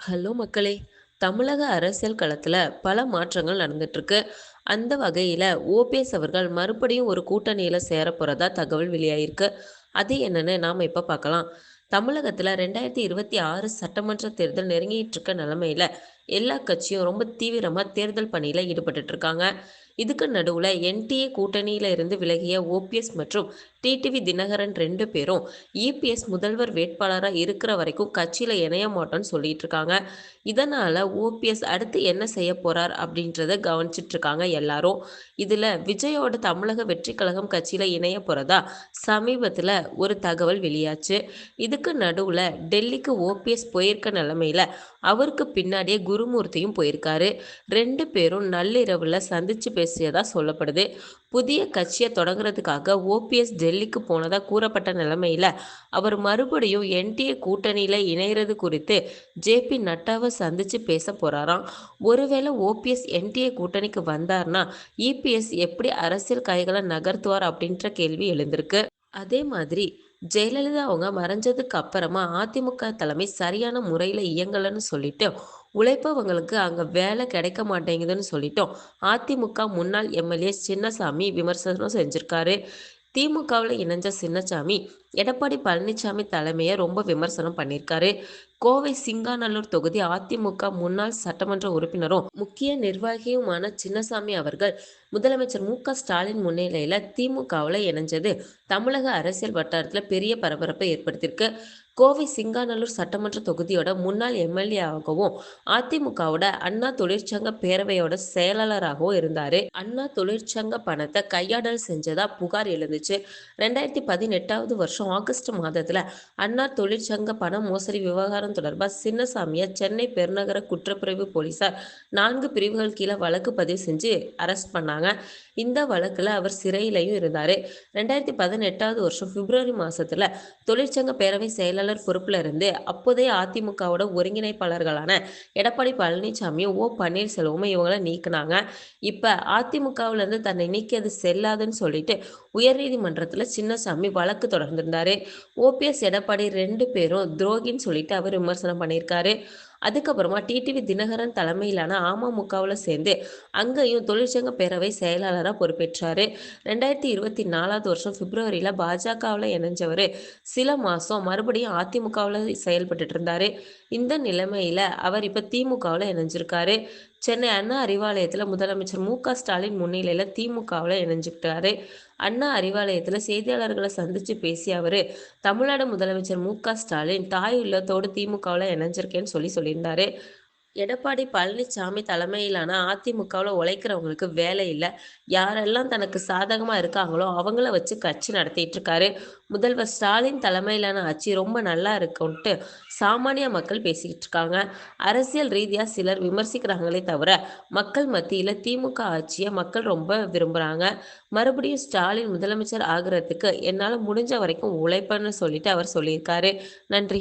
Hello மக்களே! தமிழக அரசியல் களத்தில் பல மாற்றங்கள் நடந்துட்டுருக்கு. அந்த வகையில் ஓபிஎஸ் அவர்கள் மறுபடியும் ஒரு கூட்டணியில் சேர தகவல் வெளியாகிருக்கு. அது என்னன்னு நாம் இப்போ பார்க்கலாம். தமிழகத்தில் ரெண்டாயிரத்து இருபத்தி ஆறு சட்டமன்ற தேர்தல் நெருங்கிட்டு இருக்க நிலமையில எல்லா கட்சியும் ரொம்ப தீவிரமா தேர்தல் பணியில ஈடுபட்டு இருக்காங்க. இதுக்கு நடுவுல என்டிஏ கூட்டணியில இருந்து விலகிய ஓபிஎஸ் மற்றும் டிடிவி தினகரன் ரெண்டு பேரும் இபிஎஸ் முதல்வர் வேட்பாளரா இருக்கிற வரைக்கும் கட்சியில இணைய மாட்டோம்னு சொல்லிட்டு இருக்காங்க. இதனால ஓபிஎஸ் அடுத்து என்ன செய்ய போறார் அப்படின்றத கவனிச்சிட்டு இருக்காங்க எல்லாரும். இதுல விஜயோட தமிழக வெற்றி கழகம் கட்சியில இணைய போறதா சமீபத்துல ஒரு தகவல் வெளியாச்சு. இதுக்கு நடுவுல டெல்லிக்கு ஓபிஎஸ் போயிருக்க நிலைமையில அவருக்கு பின்னாடியே குருமூர்த்தியும் போயிருக்காரு. ரெண்டு பேரும் நள்ளிரவுல சந்திச்சு பேசியதா சொல்லப்படுது. புதிய கட்சியை தொடங்குறதுக்காக ஓபிஎஸ் டெல்லிக்கு போனதா கூறப்பட்ட நிலைமையில அவர் மறுபடியும் என்டிஏ கூட்டணியில இணையிறது குறித்து ஜே.பி. நட்டாவை சந்திச்சு பேச போறாராம். ஒருவேளை ஓபிஎஸ் என்டிஏ கூட்டணிக்கு வந்தார்னா இபிஎஸ் எப்படி அரசியல் கைகளை நகர்த்துவார் அப்படின்ற கேள்வி எழுந்திருக்கு. அதே மாதிரி ஜெயலலிதா அவங்க மறைஞ்சதுக்கு அப்புறமா அதிமுக தலைமை சரியான முறையில இயங்கலன்னு சொல்லிட்டு உழைப்பவங்களுக்கு அங்க வேலை கிடைக்க மாட்டேங்குதுன்னு சொல்லிட்டோம் அதிமுக முன்னாள் எம்எல்ஏ சின்னசாமி விமர்சனம் செஞ்சிருக்காரு. திமுகவுல இணைஞ்ச சின்னசாமி எடப்பாடி பழனிசாமி தலைமையை ரொம்ப விமர்சனம் பண்ணியிருக்காரு. கோவை சிங்காநல்லூர் தொகுதி அதிமுக முன்னாள் சட்டமன்ற உறுப்பினரும் முக்கிய நிர்வாகியுமான சின்னசாமி அவர்கள் முதலமைச்சர் மு. க. ஸ்டாலின் முன்னிலையில திமுகவில் இணைஞ்சது தமிழக அரசியல் வட்டாரத்தில் பெரிய பரபரப்பை ஏற்படுத்தியிருக்கு. கோவை சிங்காநல்லூர் சட்டமன்ற தொகுதியோட முன்னாள் எம்எல்ஏவாகவும் அதிமுகவோட அண்ணா தொழிற்சங்க பேரவையோட செயலாளராகவும் இருந்தாரு. அண்ணா தொழிற்சங்க பணத்தை கையாடல் செஞ்சதா புகார் எழுந்துச்சு. 2018வது வருஷம் ஆகஸ்ட் மாதத்தில் அண்ணா தொழிற்சங்க பண மோசடி விவகாரம் தொடர்பாக சின்னசாமி சென்னை பெருநகர குற்றப்பிரிவு போலீசார் நான்கு பிரிவுகள் கீழே வழக்கு பதிவு செஞ்சு அரெஸ்ட் பண்ணாங்க. இந்த வழக்குல அவர் சிறையிலேயும் இருந்தார் ரெண்டாயிரத்தி பதினெட்டாவது வருஷம் பிப்ரவரி மாசத்துல தொழிற்சங்க பேரவை செயலாளர் பொறுப்புல இருந்து அப்போதைய அதிமுகவோட ஒருங்கிணைப்பாளர்களான எடப்பாடி பழனிசாமியும் ஓ. பன்னீர்செல்வமும் இவங்கள நீக்கினாங்க இப்ப அதிமுகவுல இருந்து தன்னை நீக்கியது செல்லாதுன்னு சொல்லிட்டு உயர்நீதிமன்றத்தில் சின்னசாமி வழக்கு தொடர்ந்திருந்தாரு. ஓபிஎஸ் எடப்பாடி ரெண்டு பேரும் துரோகின்னு சொல்லிட்டு அவர் விமர்சனம் பண்ணியிருக்காரு. அதுக்கப்புறமா டிடிவி தினகரன் தலைமையிலான அமமுகவுல சேர்ந்து அங்கேயும் தொழிற்சங்க பேரவை செயலாளராக பொறுப்பேற்றார் ரெண்டாயிரத்தி இருபத்தி நாலாவது வருஷம் பிப்ரவரியில் பாஜகவில் இணைஞ்சவர் சில மாதம் மறுபடியும் அதிமுகவில் செயல்பட்டுட்டு இருந்தார் இந்த நிலைமையில் அவர் இப்போ திமுகவில் இணைஞ்சிருக்காரு. சென்னை அண்ணா அறிவாலயத்தில் முதலமைச்சர் மு. க. ஸ்டாலின் முன்னிலையில் திமுகவில் இணைஞ்சுக்கிட்டாரு. அண்ணா அறிவாலயத்தில் செய்தியாளர்களை சந்தித்து பேசிய அவர் தமிழ்நாடு முதலமைச்சர் மு. க. ஸ்டாலின் தாய் உள்ளத்தோடு திமுகவில் இணைஞ்சிருக்கேன்னு சொல்லி சொல்லி அப்படின்னாரு எடப்பாடி பழனிசாமி தலைமையிலான அதிமுகவில் உழைக்கிறவங்களுக்கு வேலை இல்லை யாரெல்லாம் தனக்கு சாதகமா இருக்காங்களோ அவங்கள வச்சு கட்சி நடத்திட்டு இருக்காரு. முதல்வர் ஸ்டாலின் தலைமையிலான ஆட்சி ரொம்ப நல்லா இருக்கும்ட்டு சாமானிய மக்கள் பேசிக்கிட்டு இருக்காங்க. அரசியல் ரீதியா சிலர் விமர்சிக்கிறாங்களே தவிர மக்கள் மத்தியில திமுக ஆட்சியை மக்கள் ரொம்ப விரும்புறாங்க. மறுபடியும் ஸ்டாலின் முதலமைச்சர் ஆகுறதுக்கு என்னால முடிஞ்ச வரைக்கும் உழைப்பேன்னு சொல்லிட்டு அவர் சொல்லியிருக்காரு. நன்றி.